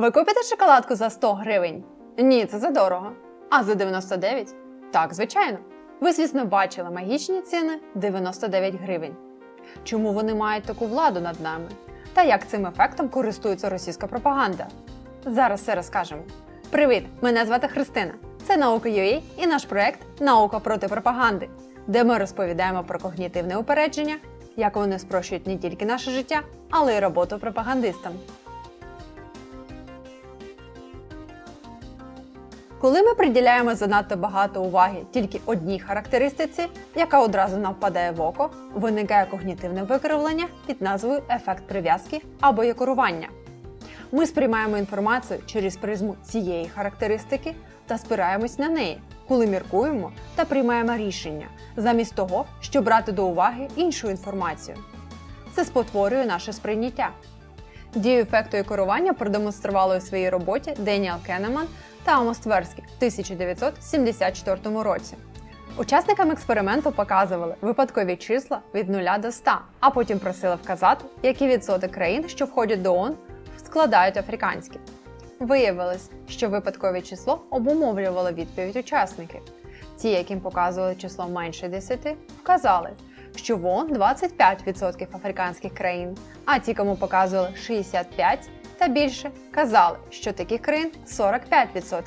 Ви купите шоколадку за 100 гривень? Ні, це задорого. А за 99? Так, звичайно. Ви, звісно, бачили магічні ціни 99 гривень. Чому вони мають таку владу над нами? Та як цим ефектом користується російська пропаганда? Зараз все розкажемо. Привіт! Мене звати Христина. Це наука.ua і наш проект Наука проти пропаганди, де ми розповідаємо про когнітивне упередження, як вони спрощують не тільки наше життя, але й роботу пропагандистам. Коли ми приділяємо занадто багато уваги тільки одній характеристиці, яка одразу нам впадає в око, виникає когнітивне викривлення під назвою ефект прив'язки або якорування. Ми сприймаємо інформацію через призму цієї характеристики та спираємось на неї, коли міркуємо та приймаємо рішення, замість того, щоб брати до уваги іншу інформацію. Це спотворює наше сприйняття. Дію ефекту керування продемонстрували у своїй роботі Деніел Кенеман та Амос Тверський в 1974 році. Учасникам експерименту показували випадкові числа від 0 до 100, а потім просили вказати, які відсоток країн, що входять до ООН, складають африканські. Виявилось, що випадкове число обумовлювало відповідь учасників. Ті, яким показували число менше 10, вказали, що в ООН 25% африканських країн, а ті, кому показували 65 та більше, казали, що таких країн 45%.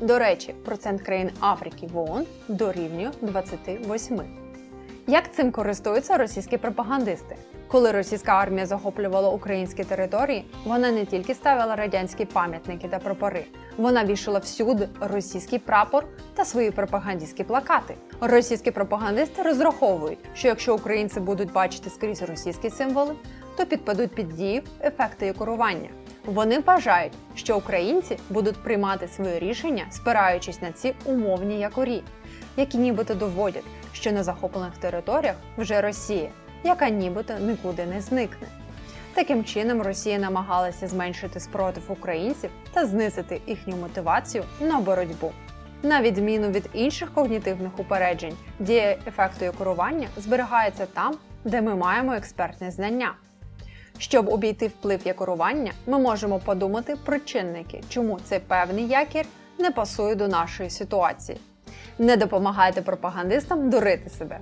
До речі, процент країн Африки в ООН дорівнює 28. Як цим користуються російські пропагандисти? Коли російська армія захоплювала українські території, вона не тільки ставила радянські пам'ятники та прапори, вона вішала всюди російський прапор та свої пропагандистські плакати. Російські пропагандисти розраховують, що якщо українці будуть бачити скрізь російські символи, то підпадуть під дію ефекту якорування. Вони вважають, що українці будуть приймати свої рішення, спираючись на ці умовні якорі, які нібито доводять, що на захоплених територіях вже Росія, яка нібито нікуди не зникне. Таким чином, Росія намагалася зменшити спротив українців та знизити їхню мотивацію на боротьбу. На відміну від інших когнітивних упереджень, дія ефекту якорування зберігається там, де ми маємо експертне знання. Щоб обійти вплив якорування, ми можемо подумати про чинники, чому цей певний якір не пасує до нашої ситуації. Не допомагайте пропагандистам дурити себе.